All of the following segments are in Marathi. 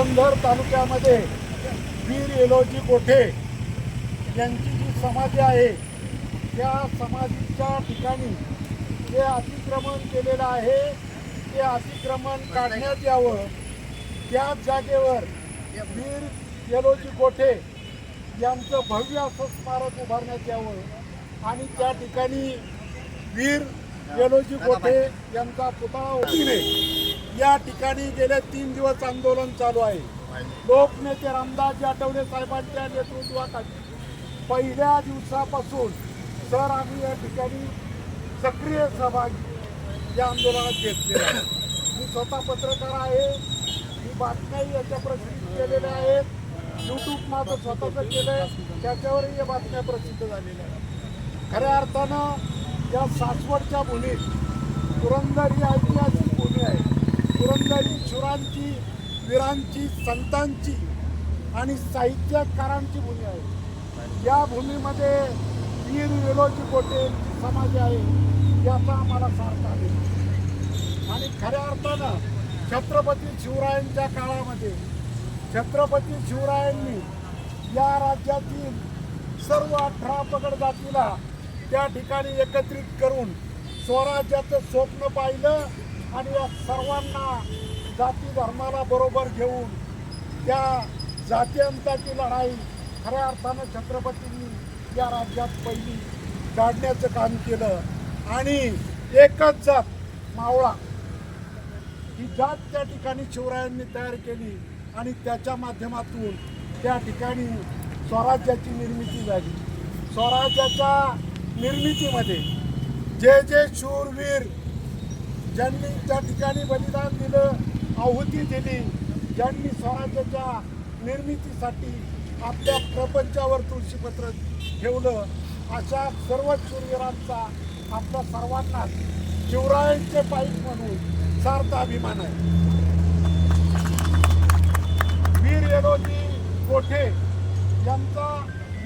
पुरंदर तालुक्यामध्ये वीर एलोजी कोठे यांची जी समाधी आहे त्या समाधीच्या ठिकाणी जे अतिक्रमण केलेलं आहे ते अतिक्रमण काढण्यात यावं. त्याच जागेवर वीर येलोजी कोठे यांचं भव्य असं स्मारक उभारण्यात यावं. आणि त्या ठिकाणी वीर येलोजी कोठे यांचा पुतळा उठविणे या ठिकाणी गेले तीन दिवस आंदोलन चालू आहे. लोकनेते रामदासजी आठवले साहेबांच्या नेतृत्वाखाली पहिल्या दिवसापासून सर आम्ही या ठिकाणी सक्रिय सहभाग या आंदोलनात घेतलेला आहे मी स्वतः पत्रकार आहे. मी बातम्याही याच्या प्रसिद्ध केलेल्या आहेत. यूट्यूब माझं स्वतःचं केलं आहे त्याच्यावरही या बातम्या प्रसिद्ध झालेल्या आहेत. खऱ्या अर्थानं या सासवडच्या भूमीत पुरंदर ही ऐतिहासिक पुरंदरी शुरांची वीरांची संतांची आणि साहित्यकारांची भूमी आहे. या भूमीमध्ये वीर विलोची कोटे समाज आहे याचा आम्हाला सार्थ आहे. आणि खऱ्या अर्थानं छत्रपती शिवरायांच्या काळामध्ये छत्रपती शिवरायांनी या राज्यातील सर्व अठरा पगड जातीला त्या ठिकाणी एकत्रित करून स्वराज्याचं स्वप्न पाहिलं. आणि या सर्वांना जाती धर्माला बरोबर घेऊन त्या जातीअंताची लढाई खऱ्या अर्थानं छत्रपतींनी या राज्यात पहिली काढण्याचं काम केलं. आणि एकच जात मावळा ही जात त्या ठिकाणी शिवरायांनी तयार केली आणि त्याच्या माध्यमातून त्या ठिकाणी स्वराज्याची निर्मिती झाली. स्वराज्याच्या निर्मितीमध्ये जे जे शूरवीर ज्यांनी त्या ठिकाणी बलिदान दिलं आहुती दिली ज्यांनी स्वराज्याच्या निर्मितीसाठी आपल्या प्रपंचावर तुळशीपत्र ठेवलं अशा सर्व शूरवीरांचा आपल्या सर्वांना शिवरायांचे पाईक म्हणून सार्थ अभिमान आहे. वीर येलोजी कोठे यांचा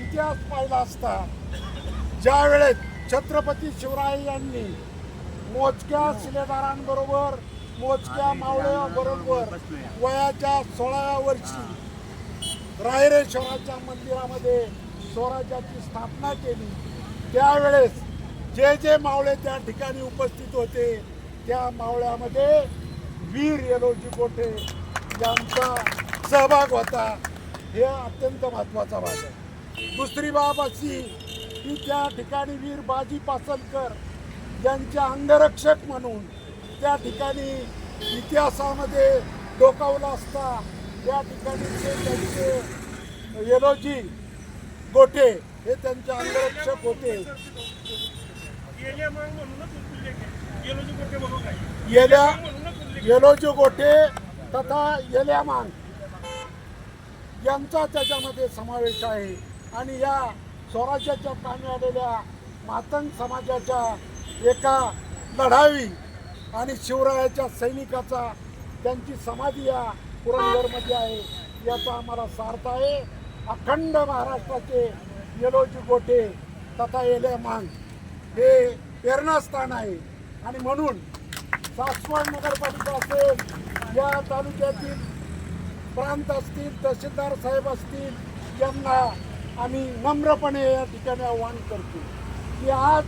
इतिहास पाहिला असता ज्या वेळेस छत्रपती शिवराय यांनी मोजक्या शिलेदारांबरोबर मोजक्या मावळ्याबरोबर वयाच्या सोळाव्या वर्षी रायरेश्वराच्या मंदिरामध्ये स्वराज्याची स्थापना केली. त्यावेळेस जे जे मावळे त्या ठिकाणी उपस्थित होते त्या मावळ्यामध्ये वीर येलोजी कोठे यांचा सहभाग होता हे अत्यंत महत्त्वाचा भाग आहे. दुसरी बाब अशी की त्या ठिकाणी वीर बाजी पासलकर ज्यांचे अंगरक्षक म्हणून त्या ठिकाणी इतिहासामध्ये डोकावला असता त्या ठिकाणी ते त्यांचे येलोजी गोटे हे त्यांचे अंगरक्षक होते. गेल्या येल्या येलोजी गोटे तथा येल्यामान यांचा त्याच्यामध्ये समावेश आहे. आणि या स्वराज्याच्या कामी आलेल्या मातंग समाजाच्या एका लढावी आणि शिवरायाच्या सैनिकाचा त्यांची समाधी या पुरंदरमध्ये आहे याचा आम्हाला सार्थ आहे. अखंड महाराष्ट्राचे येलोजी गोटे तथा येल्यामान हे प्रेरणास्थान आहे. आणि म्हणून सासवड नगरपालिका असेल या तालुक्यातील प्रांत असतील तहसीलदार साहेब असतील यांना आम्ही नम्रपणे या ठिकाणी आव्हान करतो. की आज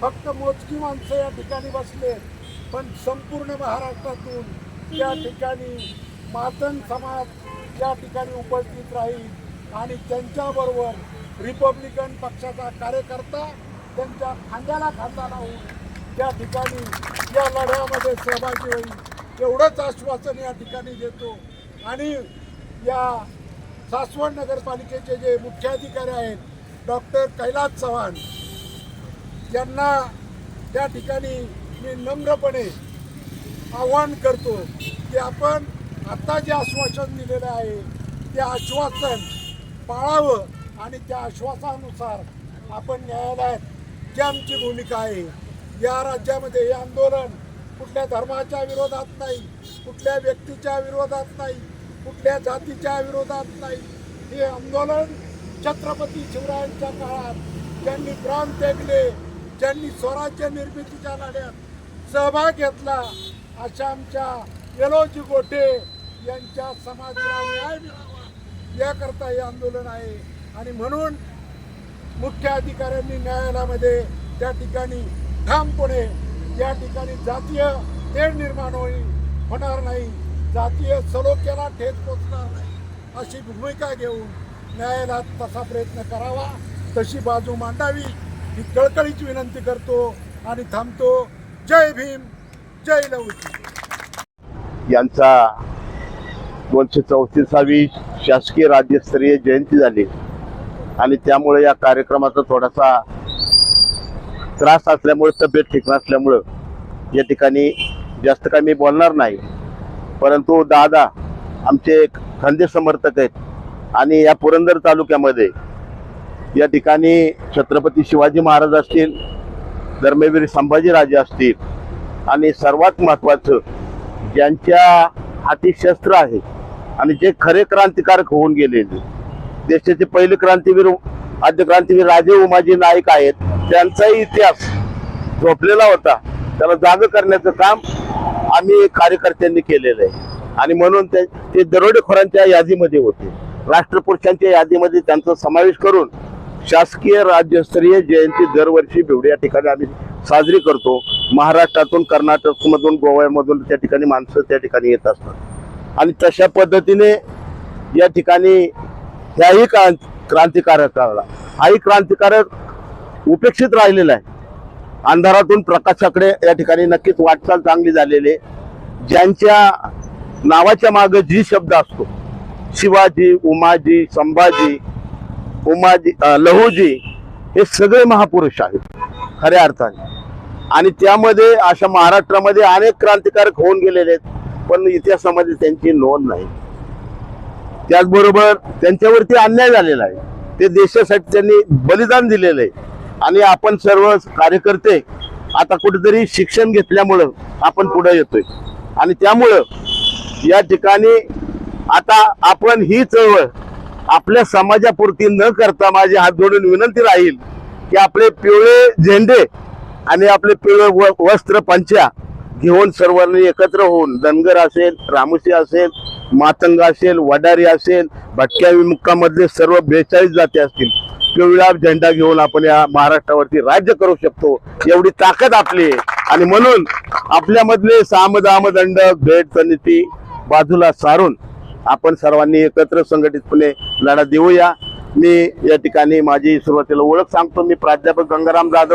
फक्त मोजकी माणसं या ठिकाणी बसले पण संपूर्ण महाराष्ट्रातून या ठिकाणी मातन समाज या ठिकाणी उपस्थित राहील आणि त्यांच्याबरोबर रिपब्लिकन पक्षाचा कार्यकर्ता त्यांच्या खांद्याला खांदा लावून त्या ठिकाणी या लढ्यामध्ये सहभागी होईल. एवढंच आश्वासन या ठिकाणी देतो. आणि या सासवड नगरपालिकेचे जे मुख्याधिकारी आहेत डॉक्टर कैलास चव्हाण यांना त्या ठिकाणी मी नम्रपणे आव्हान करतो की आपण आत्ता जे आश्वासन दिलेलं आहे ते आश्वासन पाळावं आणि त्या आश्वासानुसार आपण न्यायालयात जी आमची भूमिका आहे या राज्यामध्ये हे आंदोलन कुठल्या धर्माच्या विरोधात नाही कुठल्या व्यक्तीच्या विरोधात नाही कुठल्या जातीच्या विरोधात नाही. हे आंदोलन छत्रपती शिवरायांच्या काळात ज्यांनी प्राण त्यागले ज्यांनी स्वराज्य निर्मितीच्या लढ्यात सहभाग घेतला अशा आमच्या येलोजी गोटे यांच्या समाजाला न्याय मिळावा याकरता हे आंदोलन आहे. आणि म्हणून मुख्य अधिकाऱ्यांनी न्यायालयामध्ये त्या ठिकाणी ठामपणे या ठिकाणी जातीय तेढ निर्माण होईल होणार नाही. जातीय सलोख्याला ठेच पोचणार नाही अशी भूमिका घेऊन न्यायालयात तसा प्रयत्न करावा तशी बाजू मांडावी. ही कळकळीची विनंती करतो आणि थांबतो. जय भीम जय लवजी यांचा दोनशे चौतीसावी शासकीय राज्यस्तरीय जयंती झाली. आणि त्यामुळे या कार्यक्रमाचा थोडासा त्रास असल्यामुळे तब्येत ठीक नसल्यामुळं या ठिकाणी जास्त काही मी बोलणार नाही. परंतु दादा आमचे खंदे समर्थक आहेत. आणि या पुरंदर तालुक्यामध्ये या ठिकाणी छत्रपती शिवाजी महाराज असतील धर्मवीर संभाजीराजे असतील आणि सर्वात महत्त्वाचं ज्यांच्या हाती शस्त्र आहे आणि जे खरे क्रांतिकारक होऊन गेलेले देशाचे पहिले क्रांतीवीर आद्य क्रांतीवीर राजे उमाजी नाईक आहेत त्यांचाही इतिहास झोपलेला होता. त्याला जाग करण्याचं काम आम्ही कार्यकर्त्यांनी केलेलं आहे. आणि म्हणून ते ते दरोडेखोरांच्या यादीमध्ये होते. राष्ट्रपुरुषांच्या यादीमध्ये त्यांचा समावेश करून शासकीय राज्यस्तरीय जयंती दरवर्षी बिवडी या ठिकाणी आम्ही साजरी करतो. महाराष्ट्रातून कर्नाटकमधून गोव्यामधून त्या ठिकाणी माणसं त्या ठिकाणी येत असतात. आणि तशा पद्धतीने या ठिकाणी ह्याही क्रां क्रांतिकारकाला हाही क्रांतिकारक उपेक्षित राहिलेला आहे. अंधारातून प्रकाशाकडे या ठिकाणी नक्कीच वाटचाल चांगली झालेली आहे. ज्यांच्या नावाच्या मागे जी शब्द असतो शिवाजी उमाजी संभाजी उमाजी लहूजी हे सगळे महापुरुष आहेत खऱ्या अर्थाने. आणि त्यामध्ये अशा महाराष्ट्रामध्ये अनेक क्रांतिकारक होऊन गेलेले आहेत पण इतिहासामध्ये त्यांची नोंद नाही. त्याचबरोबर त्यांच्यावरती अन्याय झालेला आहे. ते देशासाठी त्यांनी बलिदान दिलेलं आहे. आणि आपण सर्व कार्यकर्ते आता कुठेतरी शिक्षण घेतल्यामुळं आपण पुढे येतोय. आणि त्यामुळं या ठिकाणी आता आपण ही चळवळ आपल्या समाजापुरती न करता माझी हात जोडून विनंती राहील की आपले पिवळे झेंडे आणि आपले पिवळे व- वस्त्र पंचा घेऊन सर्वांनी एकत्र होऊन धनगर असेल रामुशी असेल मातंग असेल वडारी असेल भटक्या विमुक्कामधले सर्व बेचाळीस जाती असतील पिवळा झेंडा घेऊन आपण या महाराष्ट्रावरती राज्य करू शकतो. एवढी ताकद आपली आणि म्हणून आपल्यामधले सामदामदंड भेट समिती बाजूला सारून आपण सर्वांनी एकत्र संघटितपणे लढा देऊया. मी या ठिकाणी माझी सुरुवातीला ओळख सांगतो. मी प्राध्यापक गंगाराम जाधव.